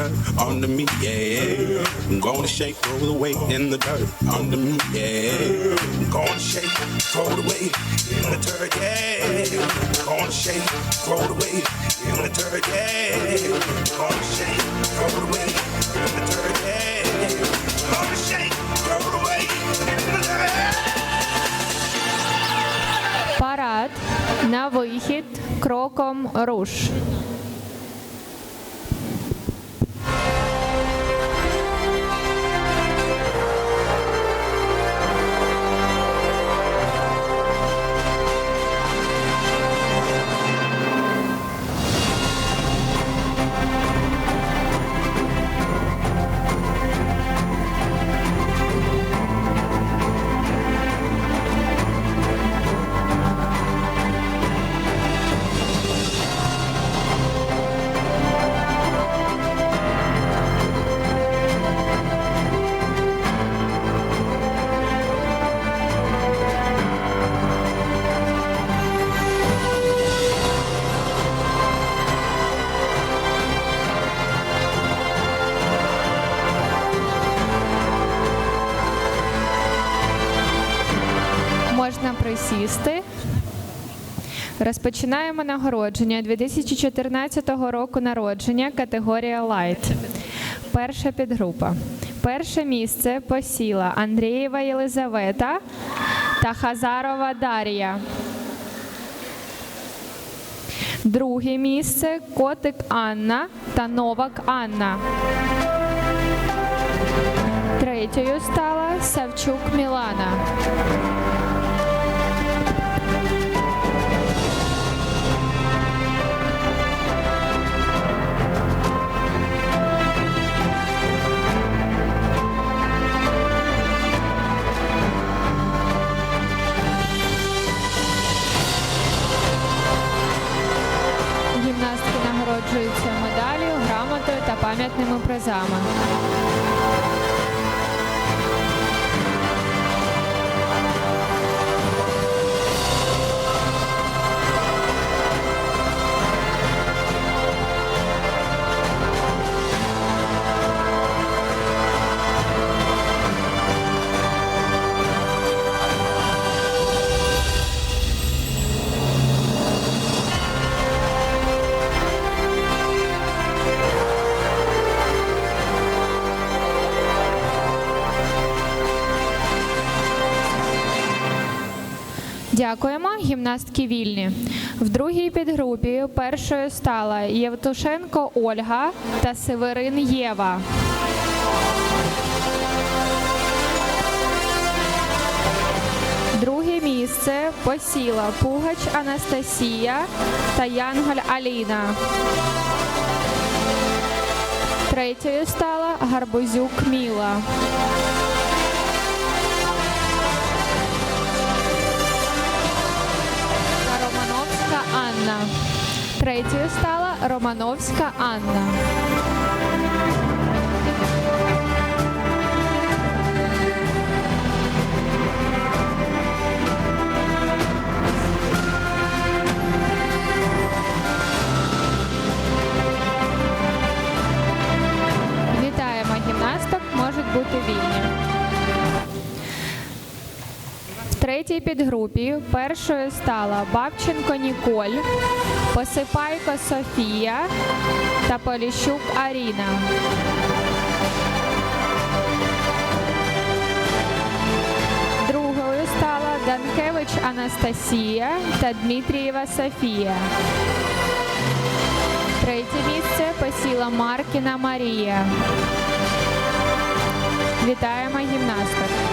dirt under me, yeah. I'm gonna shake, roll away in the dirt under me, yeah. I'm gonna shake, roll away in the dirt, yeah. I'm gonna shake, roll away in the dirt, yeah. I'm gonna shake, roll away in the dirt, yeah. I'm gonna shake, roll away in the dirt. Парад на вихід кроком руш. Можна. Розпочинаємо нагородження 2014 року народження категорія Light. Перша підгрупа. Перше місце посіла Андрієва Єлизавета та Хазарова Дар'я. Друге місце Котик Анна та Новак Анна. Третьою стала Савчук Мілана. Пам'ятними призами. Дякуємо. Гімнастки вільні. В другій підгрупі першою стала Євтушенко Ольга та Северин Єва. Друге місце посіла Пугач Анастасія та Янголь Аліна. Третьою стала Гарбузюк Міла. Анна. Третьою стала Романовська Анна. Вітаємо гімнасток, можуть бути вільні. Третій підгрупі першою стала Бабченко Ніколь, Посипайко Софія та Поліщук Аріна. Другою стала Данкевич Анастасія та Дмитрієва Софія. Третє місце посіла Маркіна Марія. Вітаємо гімнасток.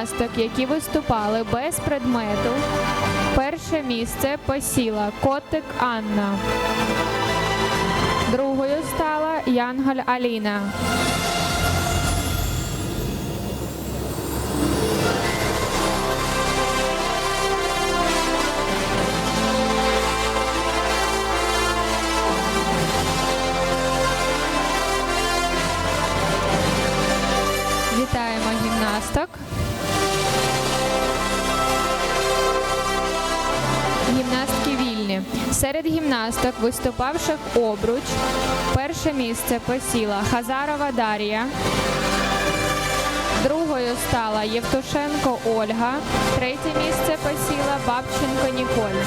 Гімнасток, які виступали без предмету, перше місце посіла котик Анна. Другою стала Янголь Аліна. Гімнасток, виступавших обруч, перше місце посіла Хазарова Дар'я. Другою стала Євтушенко Ольга. Третє місце посіла Бабченко Ніколь.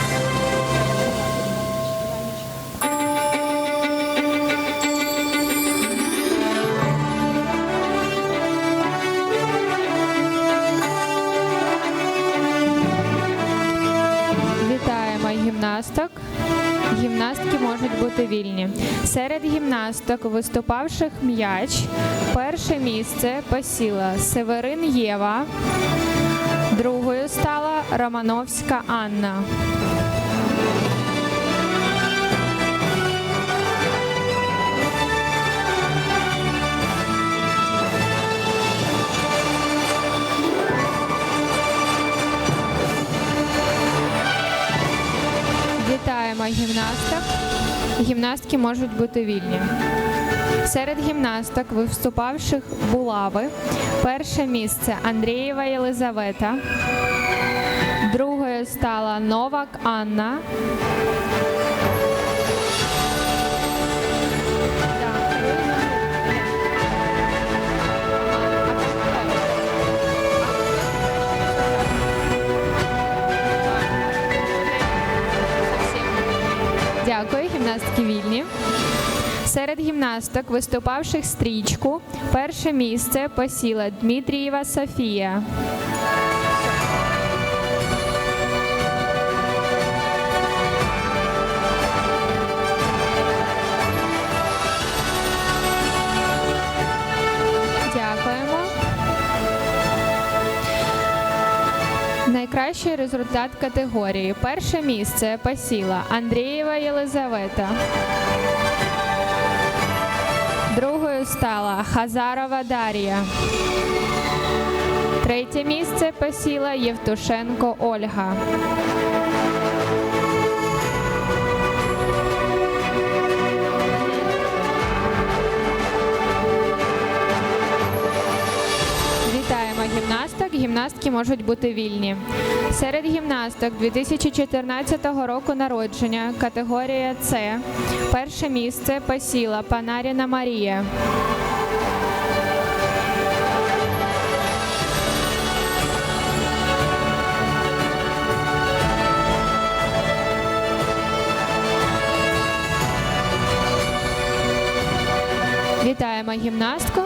Вітаємо гімнасток. Гімнастки можуть бути вільні. Серед гімнасток, виступавших м'яч, перше місце посіла Северин Єва. Другою стала Романовська Анна. Гімнастки можуть бути вільні. Серед гімнасток, виступавших булави, перше місце Андрієва Єлизавета. Другою стала Новак Анна. Гімнастки вільні. Серед гімнасток, виступавших стрічку, перше місце посіла Дмитрієва Софія. Найкращий результат категорії. Перше місце посіла Андрієва Єлизавета. Другою стала Хазарова Дар'я. Третє місце посіла Євтушенко Ольга. Гімнасток. Гімнастки можуть бути вільні. Серед гімнасток 2014 року народження, категорія С. Перше місце посіла Панаріна Марія. Вітаємо гімнастку.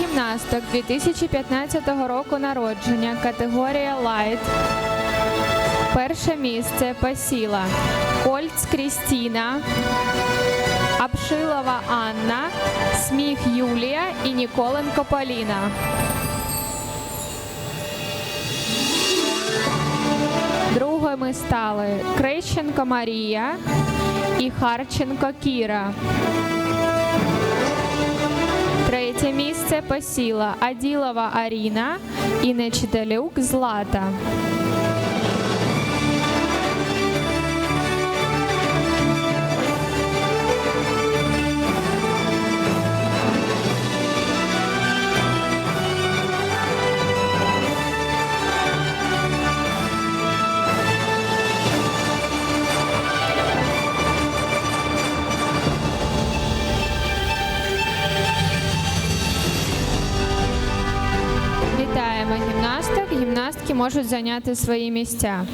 Гімнасток 2015 року народження, категорія Light. Перше місце посіла Кольц Крістіна, Апшилова Анна, Сміх Юлія і Ніколенко Поліна. Другими стали Крещенко Марія і Харченко Кіра. Третє місце посіла Аділова Аріна і Нечиталюк Злата. Гімнастки можуть зайняти свої місця.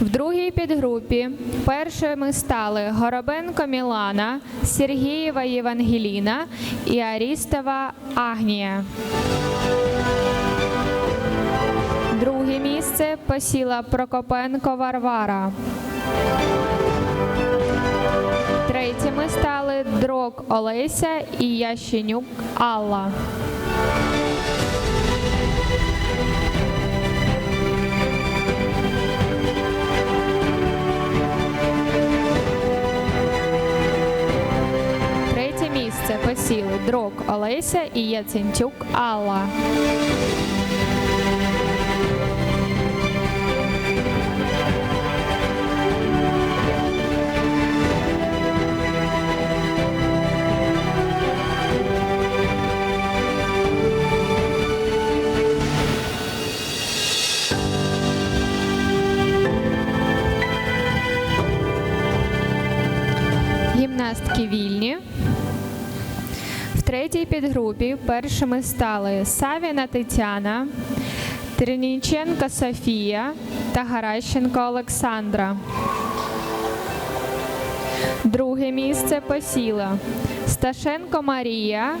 В другій підгрупі першими стали Горобенко Мілана, Сергієва Євангеліна і Арістова Агнія. Друге місце посіла Прокопенко Варвара. Третіми стали Дрок Олеся і Ященюк Алла. Посіли Дрок Олеся і Яцентюк Алла. Першими стали Савіна Тетяна, Терніченко Софія та Гаращенко Олександра. Друге місце посіла Сташенко Марія.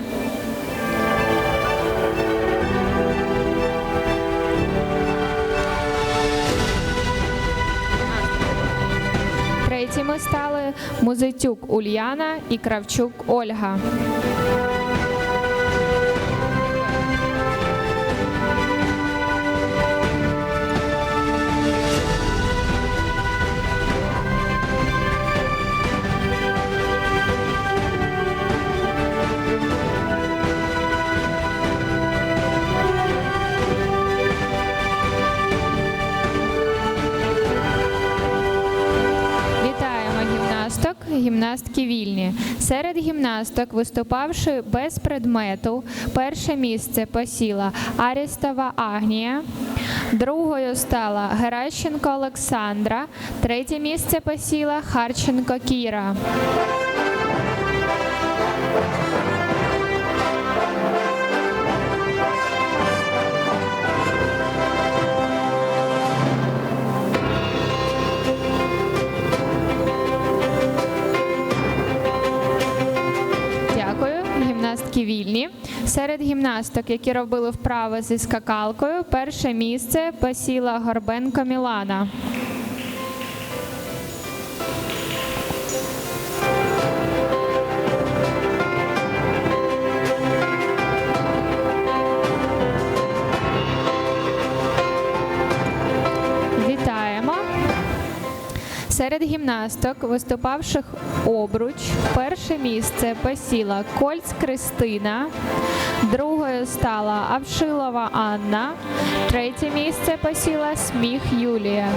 Третіми стали Музитюк Ульяна і Кравчук Ольга. Гімнастки вільні. Серед гімнасток, виступавши без предмету, перше місце посіла Арістова Агнія, другою стала Геращенко Олександра, третє місце посіла Харченко Кіра. Гімнастки вільні. Серед гімнасток, які робили вправи зі скакалкою, перше місце посіла Горбенко Мілана. Серед гімнасток, виступавших обруч, перше місце посіла Кольц Кристина, другою стала Авшилова Анна, третє місце посіла Сміх Юлія.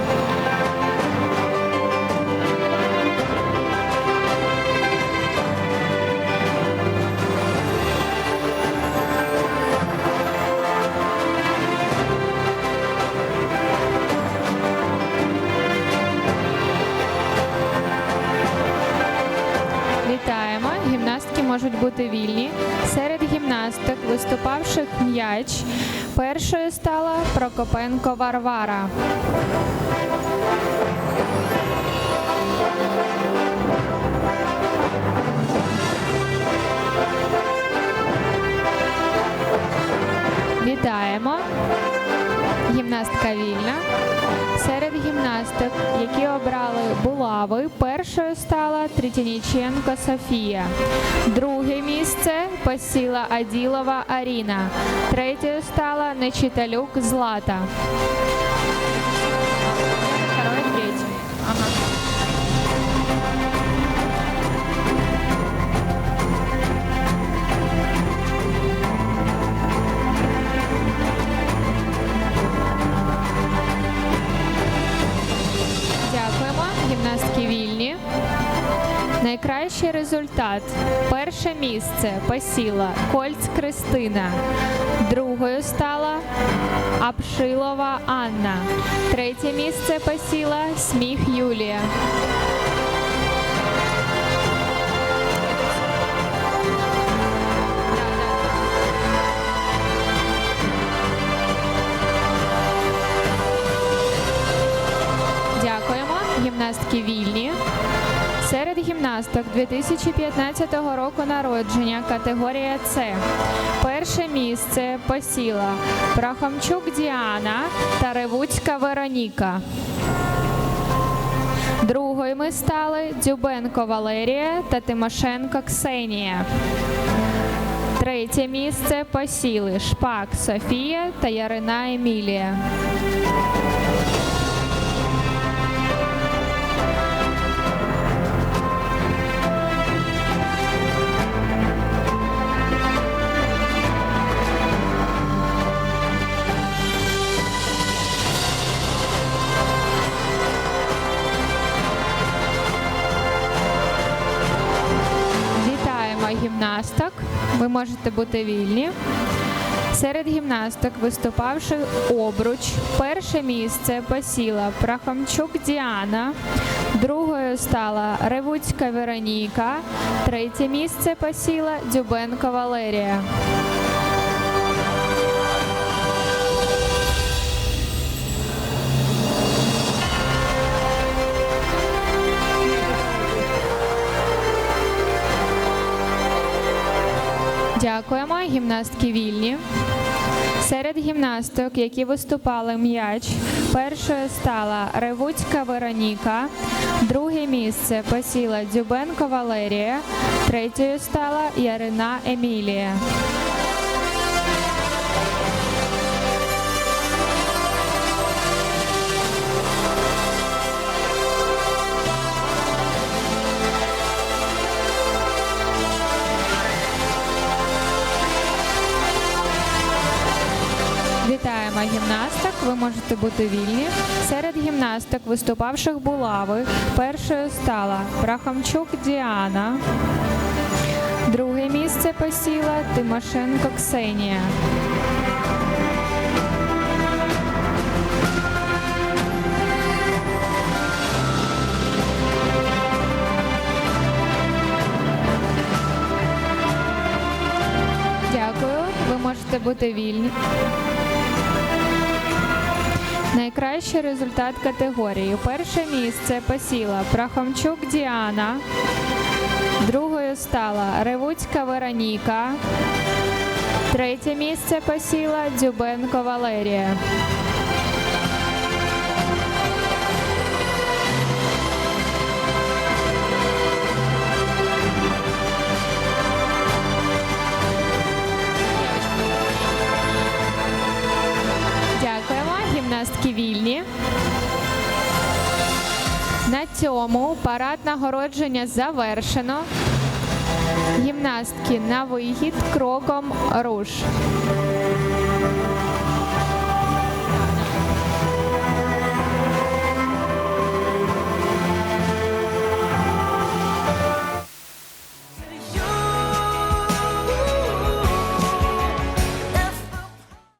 Можуть бути вільні. Серед гімнасток, виступавших м'яч, першою стала Прокопенко Варвара. Вітаємо! Гімнастка вільна. Серед гімнасток, які обрали булави, першою стала Третяніченко Софія. Друге місце посіла Аділова Аріна. Третьою стала Нечиталюк Злата. Результат. Перше місце посіла Кольц Кристина. Другою стала Апшилова Анна. Третє місце посіла Сміх Юлія. Серед гімнасток 2015 року народження категорія С. Перше місце посіла Прохомчук Діана та Ревуцька Вероніка. Другими стали Дзюбенко Валерія та Тимошенко Ксенія. Третє місце посіли Шпак Софія та Ярина Емілія. Можете бути вільні. Серед гімнасток, виступавши обруч, перше місце посіла Прахомчук Діана, другою стала Ревуцька Вероніка, третє місце посіла Дзюбенко Валерія. Дякуємо, гімнастки вільні. Серед гімнасток, які виступали м'яч, першою стала Ревуцька Вероніка, друге місце посіла Дзюбенко Валерія, третьою стала Ярина Емілія. Ви можете бути вільні. Серед гімнасток, виступавших булави, першою стала Прахомчук Діана. Друге місце посіла Тимошенко Ксенія. Дякую. Ви можете бути вільні. Найкращий результат категорії. Перше місце посіла Прахомчук Діана. Другою стала Ревуцька Вероніка. Третє місце посіла Дзюбенко Валерія. Цьому парад нагородження завершено. Гімнастки на вихід кроком руш.